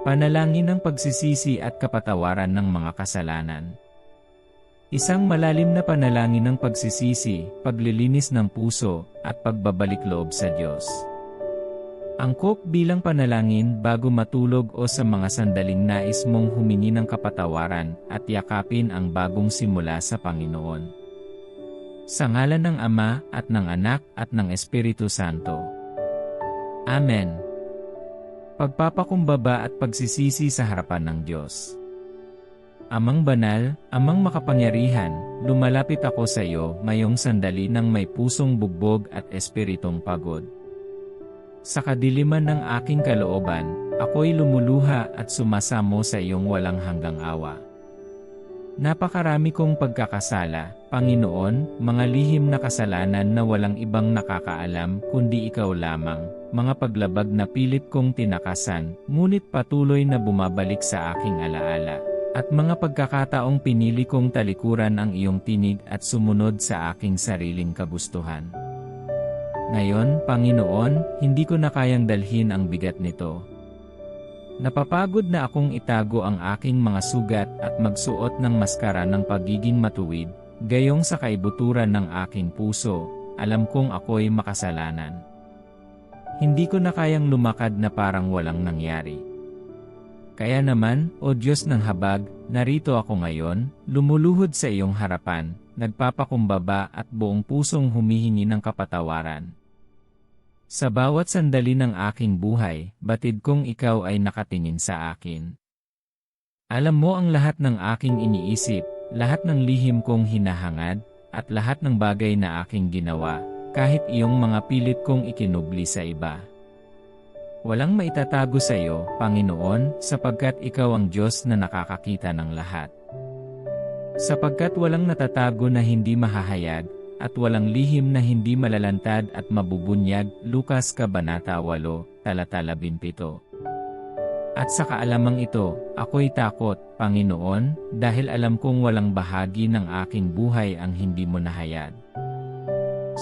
Panalangin ng pagsisisi at kapatawaran ng mga kasalanan. Isang malalim na panalangin ng pagsisisi, paglilinis ng puso, at pagbabalik loob sa Diyos. Angkop bilang panalangin bago matulog o sa mga sandaling nais mong humingi ng kapatawaran at yakapin ang bagong simula sa Panginoon. Sa ngalan ng Ama at ng Anak at ng Espiritu Santo. Amen pagpapakumbaba at pagsisisi sa harapan ng Diyos. Amang banal, amang makapangyarihan, lumalapit ako sa iyo mayong sandali ng may pusong bugbog at espiritong pagod. Sa kadiliman ng aking kalooban, ako'y lumuluha at sumasamo sa iyong walang hanggang awa. Napakarami kong pagkakasala, Panginoon, mga lihim na kasalanan na walang ibang nakakaalam kundi ikaw lamang, mga paglabag na pilit kong tinakasan, ngunit patuloy na bumabalik sa aking alaala. At mga pagkakataong pinili kong talikuran ang iyong tinig at sumunod sa aking sariling kagustuhan. Ngayon, Panginoon, hindi ko na kayang dalhin ang bigat nito, Napapagod na akong itago ang aking mga sugat at magsuot ng maskara ng pagiging matuwid, gayong sa kaibuturan ng aking puso, alam kong ako'y makasalanan. Hindi ko na kayang lumakad na parang walang nangyari. Kaya naman, O Diyos ng habag, narito ako ngayon, lumuluhod sa iyong harapan, nagpapakumbaba at buong pusong humihingi ng kapatawaran. Sa bawat sandali ng aking buhay, batid kong ikaw ay nakatingin sa akin. Alam mo ang lahat ng aking iniisip, lahat ng lihim kong hinahangad, at lahat ng bagay na aking ginawa, kahit iyong mga pilit kong ikinubli sa iba. Walang maitatago sa iyo, Panginoon, sapagkat ikaw ang Diyos na nakakakita ng lahat. Sapagkat walang natatago na hindi mahahayag, at walang lihim na hindi malalantad at mabubunyag, Lukas Kabanata 8, Talatala 17. At sa kaalamang ito, ako'y takot, Panginoon, dahil alam kong walang bahagi ng aking buhay ang hindi mo nahayad.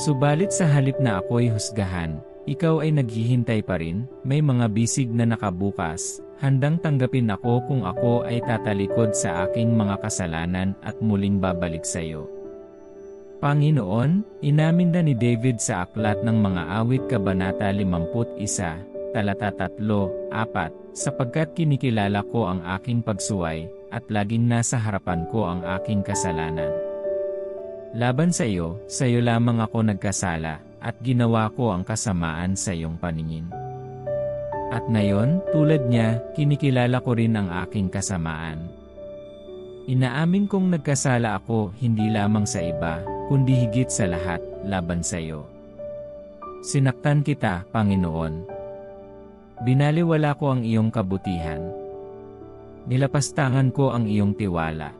Subalit sa halip na ako'y husgahan, ikaw ay naghihintay pa rin, may mga bisig na nakabukas, handang tanggapin ako kung ako ay tatalikod sa aking mga kasalanan at muling babalik sa iyo. Panginoon, inamin na ni David sa Aklat ng Mga Awit Kabanata 51, talata 3, 4, sapagkat kinikilala ko ang aking pagsuway, at laging nasa harapan ko ang aking kasalanan. Laban sa iyo, sa iyo lamang ako nagkasala, at ginawa ko ang kasamaan sa iyong paningin. At ngayon, tulad niya, kinikilala ko rin ang aking kasamaan. Inaamin kong nagkasala ako hindi lamang sa iba, kundi higit sa lahat, laban sa iyo. Sinaktan kita, Panginoon. Binaliwala ko ang iyong kabutihan. Nilapastangan ko ang iyong tiwala.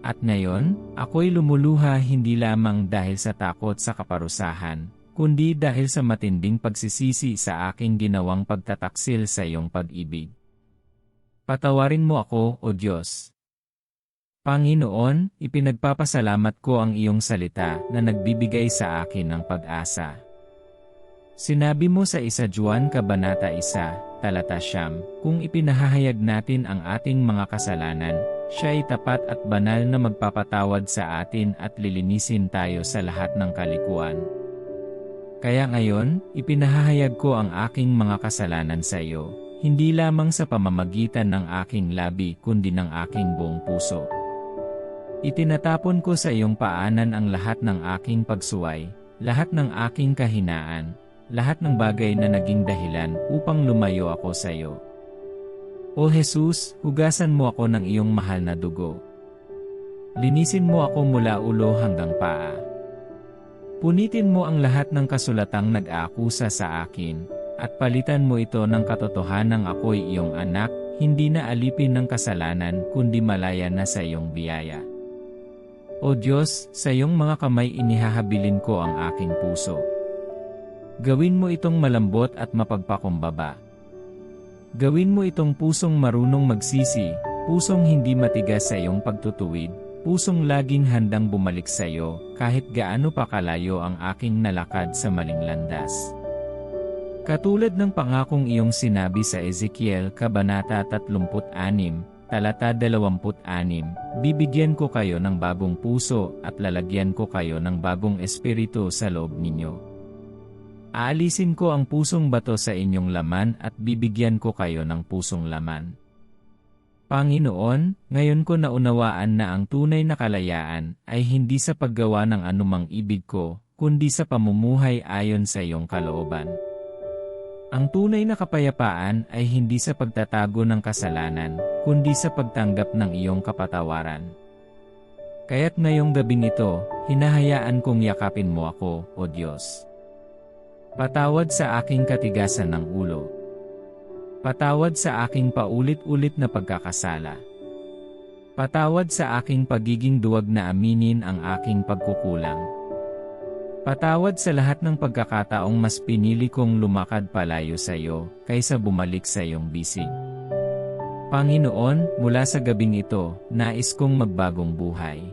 At ngayon, ako'y lumuluha hindi lamang dahil sa takot sa kaparusahan, kundi dahil sa matinding pagsisisi sa aking ginawang pagtataksil sa iyong pag-ibig. Patawarin mo ako, O Diyos, Panginoon, ipinagpapasalamat ko ang iyong salita na nagbibigay sa akin ng pag-asa. Sinabi mo sa isa Juan Kabanata 1, Talata Siyam, kung ipinahahayag natin ang ating mga kasalanan, siya ay tapat at banal na magpapatawad sa atin at lilinisin tayo sa lahat ng kalikuan. Kaya ngayon, ipinahahayag ko ang aking mga kasalanan sa iyo, hindi lamang sa pamamagitan ng aking labi kundi ng aking buong puso. Itinatapon ko sa iyong paanan ang lahat ng aking pagsuway, lahat ng aking kahinaan, lahat ng bagay na naging dahilan upang lumayo ako sa iyo. O Jesus, hugasan mo ako ng iyong mahal na dugo. Linisin mo ako mula ulo hanggang paa. Punitin mo ang lahat ng kasulatang nag-aakusa sa akin, at palitan mo ito ng katotohanan ako'y iyong anak, hindi na alipin ng kasalanan kundi malaya na sa iyong biyaya. O Diyos, sa iyong mga kamay inihahabilin ko ang aking puso. Gawin mo itong malambot at mapagpakumbaba. Gawin mo itong pusong marunong magsisi, pusong hindi matigas sa iyong pagtutuwid, pusong laging handang bumalik sa iyo kahit gaano pa kalayo ang aking nalakad sa maling landas. Katulad ng pangakong iyong sinabi sa Ezekiel Kabanata 36, talata 26, bibigyan ko kayo ng bagong puso at lalagyan ko kayo ng bagong espiritu sa loob ninyo. Aalisin ko ang pusong bato sa inyong laman at bibigyan ko kayo ng pusong laman. Panginoon, ngayon ko naunawaan na ang tunay na kalayaan ay hindi sa paggawa ng anumang ibig ko, kundi sa pamumuhay ayon sa iyong kalooban. Ang tunay na kapayapaan ay hindi sa pagtatago ng kasalanan, kundi sa pagtanggap ng iyong kapatawaran. Kaya't ngayong gabing ito, hinahayaan kong yakapin mo ako, O Diyos. Patawad sa aking katigasan ng ulo. Patawad sa aking paulit-ulit na pagkakasala. Patawad sa aking pagiging duwag na aminin ang aking pagkukulang. Patawad sa lahat ng pagkakataong mas pinili kong lumakad palayo sa iyo kaysa bumalik sa iyong bisig. Panginoon, mula sa gabing ito, nais kong magbagong buhay.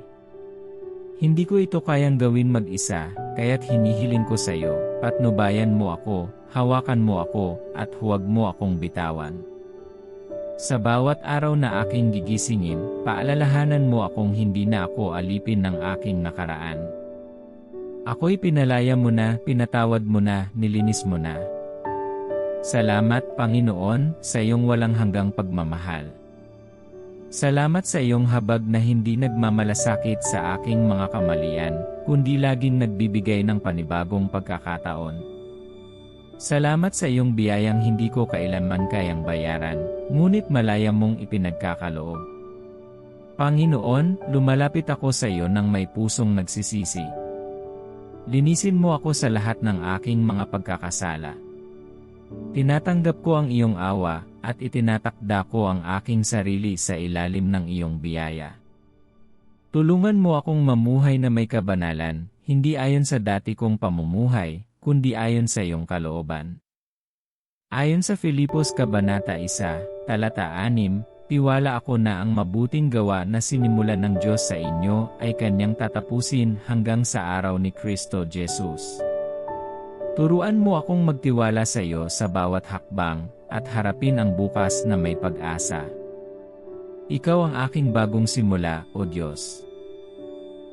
Hindi ko ito kayang gawin mag-isa, kaya't hinihiling ko sa iyo, patnubayan mo ako, hawakan mo ako, at huwag mo akong bitawan. Sa bawat araw na aking gigisingin, paalalahanan mo akong hindi na ako alipin ng aking nakaraan. Ako'y pinalaya mo na, pinatawad mo na, nilinis mo na. Salamat, Panginoon, sa iyong walang hanggang pagmamahal. Salamat sa iyong habag na hindi nagmamalasakit sa aking mga kamalian, kundi laging nagbibigay ng panibagong pagkakataon. Salamat sa iyong biyayang hindi ko kailanman kayang bayaran, ngunit malaya mong ipinagkakaloob. Panginoon, lumalapit ako sa iyo nang may pusong nagsisisi. Linisin mo ako sa lahat ng aking mga pagkakasala. Tinatanggap ko ang iyong awa, at itinatakda ko ang aking sarili sa ilalim ng iyong biyaya. Tulungan mo akong mamuhay na may kabanalan, hindi ayon sa dati kong pamumuhay, kundi ayon sa iyong kalooban. Ayon sa Filipos Kabanata 1, talata 6, tiwala ako na ang mabuting gawa na sinimulan ng Diyos sa inyo ay kanyang tatapusin hanggang sa araw ni Kristo Jesus. Turuan mo akong magtiwala sa iyo sa bawat hakbang, at harapin ang bukas na may pag-asa. Ikaw ang aking bagong simula, O Diyos.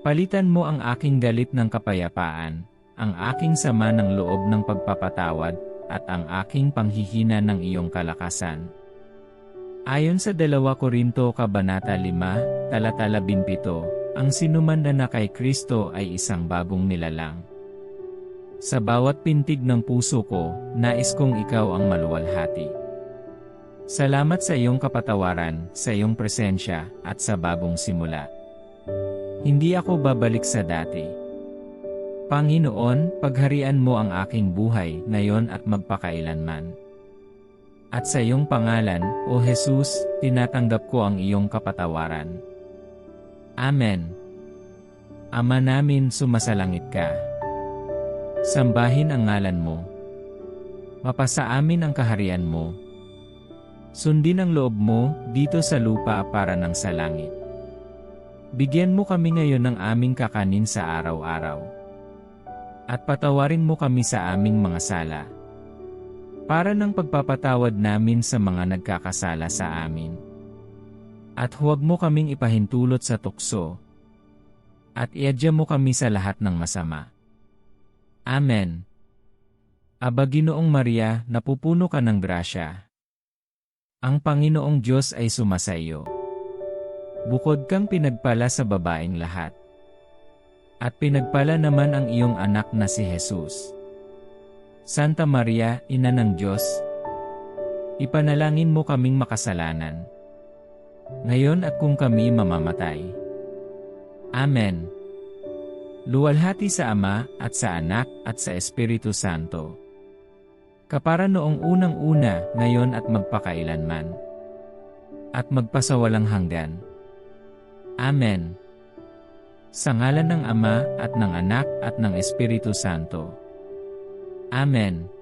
Palitan mo ang aking galit ng kapayapaan, ang aking sama ng loob ng pagpapatawad, at ang aking panghihina ng iyong kalakasan. Ayon sa 2 Korinto Kabanata 5, talata 17, ang sinuman na kay Kristo ay isang bagong nilalang. Sa bawat pintig ng puso ko, nais kong ikaw ang maluwalhati. Salamat sa iyong kapatawaran, sa iyong presensya, at sa bagong simula. Hindi ako babalik sa dati. Panginoon, pagharian mo ang aking buhay, ngayon at magpakailanman. At sa iyong pangalan, O Jesus, tinatanggap ko ang iyong kapatawaran. Amen. Ama namin sumasalangit ka. Sambahin ang ngalan mo. Mapasa amin ang kaharian mo. Sundin ang loob mo dito sa lupa para ng sa langit. Bigyan mo kami ngayon ng aming kakanin sa araw-araw. At patawarin mo kami sa aming mga sala. Para ng pagpapatawad namin sa mga nagkakasala sa amin. At huwag mo kaming ipahintulot sa tukso. At iadya mo kami sa lahat ng masama. Amen. Aba Ginoong Maria, napupuno ka ng grasya. Ang Panginoong Diyos ay sumasayo. Bukod kang pinagpala sa babaeng lahat. At pinagpala naman ang iyong anak na si Jesus. Santa Maria, Ina ng Diyos, ipanalangin mo kaming makasalanan. Ngayon at kung kami mamamatay. Amen. Luwalhati sa Ama, at sa Anak, at sa Espiritu Santo. Kapara noong unang-una, ngayon at magpakailanman. At magpasawalang hanggan. Amen. Sa ngalan ng Ama, at ng Anak, at ng Espiritu Santo. Amen.